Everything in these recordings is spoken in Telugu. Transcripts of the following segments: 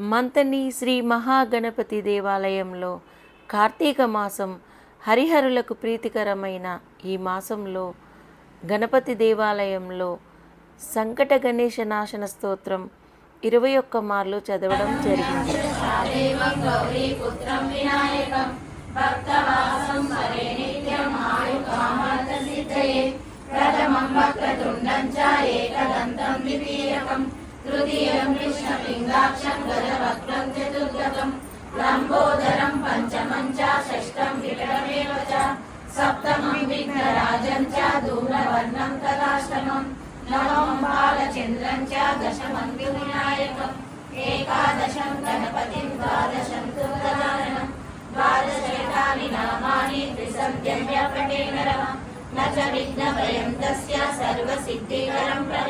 మంతని శ్రీ మహాగణపతి దేవాలయంలో కార్తీక మాసం హరిహరులకు ప్రీతికరమైన ఈ మాసంలో గణపతి దేవాలయంలో సంకట గణేశ నాశన స్తోత్రం ఇరవై ఒక్క మార్లు చదవడం జరిగింది. తృతీయం కృష్ణలింగాక్షం గజవక్రం చతుర్గతం లంబోదరం పంచమం చ షష్టం వికటమేవ చ సప్తమం విఘ్నరాజం చ ధూమ్రవర్ణం తదాష్టమం నవమం బాలచంద్రం చ దశమం వినాయకం ఏకాదశం గణపతిం ద్వాదశం దుర్గనారణం ద్వాదశేకాని నామాని త్రిసంధ్యవ్యాపటేనరమ न च विघ्नभयं तस्य सर्वसिद्धिकरं प्रणम्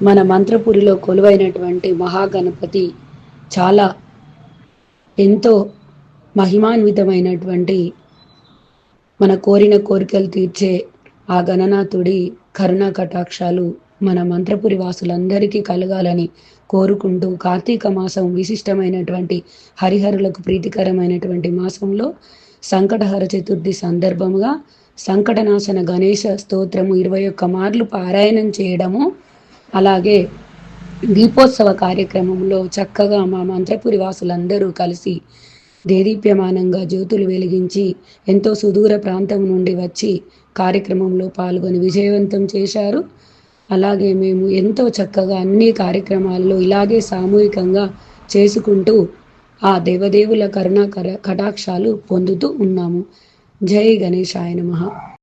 మన మంత్రపురిలో కొలువైనటువంటి మహాగణపతి చాలా ఎంతో మహిమాన్వితమైనటువంటి మన కోరిన కోరికలు తీర్చే ఆ గణనాథుడి కరుణా కటాక్షాలు మన మంత్రపురి వాసులందరికీ కలగాలని కోరుకుంటూ కార్తీక మాసం విశిష్టమైనటువంటి హరిహరులకు ప్రీతికరమైనటువంటి మాసంలో సంకటహర చతుర్థి సందర్భముగా సంకటనాశన గణేష స్తోత్రము ఇరవై ఒక్క మార్లు పారాయణం చేయడము అలాగే దీపోత్సవ కార్యక్రమంలో చక్కగా మా మంత్రపురి వాసులందరూ కలిసి దేదీప్యమానంగా జ్యోతులు వెలిగించి ఎంతో సుదూర ప్రాంతం నుండి వచ్చి కార్యక్రమంలో పాల్గొని విజయవంతం చేశారు. అలాగే మేము ఎంతో చక్కగా అన్ని కార్యక్రమాల్లో ఇలాగే సామూహికంగా చేసుకుంటూ ఆ దేవదేవుల కరుణా కర కటాక్షాలు పొందుతూ ఉన్నాము. జై గణేశాయ మహా